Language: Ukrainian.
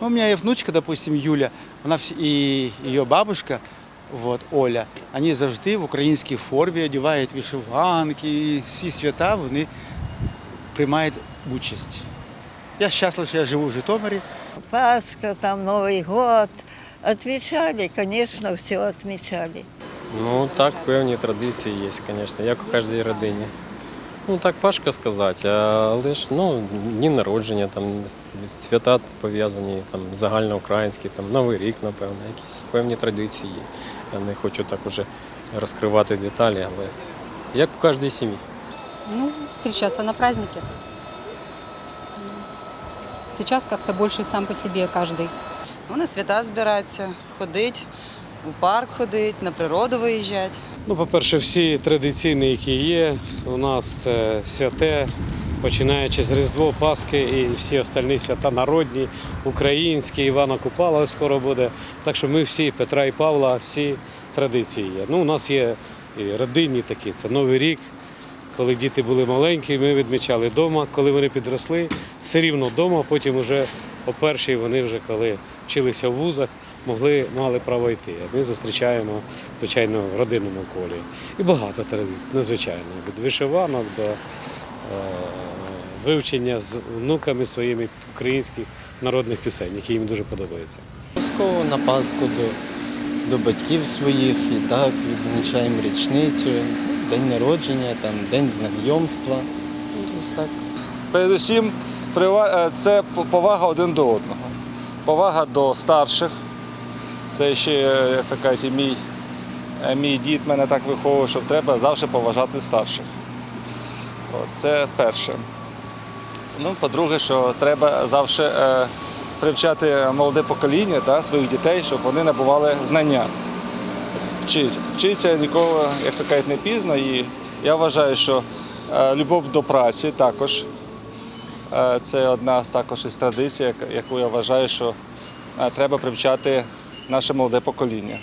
Ну, у меня есть внучка, допустим, Юля, вона всі, і її бабушка, вот, Оля, вони завжди в українській формі одягають вишиванки, і всі свята вони приймають участь. Я щасливий, що я живу в Житомирі. Пасха, там Новый год. Отмечали, конечно, все отмечали. Ну так, певні традиції є, звісно, як у кожній родині. Ну так важко сказати, але ж ну, дні народження, там свята пов'язані, там загальноукраїнські, там Новий рік, напевно, якісь певні традиції. Я не хочу так уже розкривати деталі, але як у кожній сім'ї. Ну, встречаться на празднике. Сейчас как-то больше сам по себе каждый. Ну, на свята збиратися, ходить, в парк ходить, на природу виїжджати. Ну, по-перше, всі традиційні, які є, у нас це святе, починаючи з Різдво, Пасхи і всі остальні свята народні, українські, Івана Купала скоро буде. Так що ми всі, Петра і Павла, всі традиції є. Ну, у нас є і родинні такі, це Новий рік. Коли діти були маленькі, ми відмічали вдома. Коли вони підросли, все рівно вдома, потім вже о першій вони вже коли вчилися в вузах, могли, мали право йти. Ми зустрічаємо, звичайно, в родинному колі. І багато традицій, надзвичайно. Від вишиванок до е, вивчення з внуками своїми українських народних пісень, які їм дуже подобаються. Обов'язково на Пасху до, до батьків своїх і так відзначаємо річницю, день народження, там, день знайомства. Ось так. Передусім, е, це повага один до одного. Повага до старших. Це ще, як це кажуть, мій, е, мій дід мене так виховував, що треба завжди поважати старших. Це перше. Ну, по-друге, що треба завжди е, привчати молоде покоління да, своїх дітей, щоб вони набували знання. Вчиться. Вчиться ніколи, як то кажуть, не пізно. І я вважаю, що е, любов до праці також Це одна з також із традицій, яку я вважаю, що треба привчати наше молоде покоління.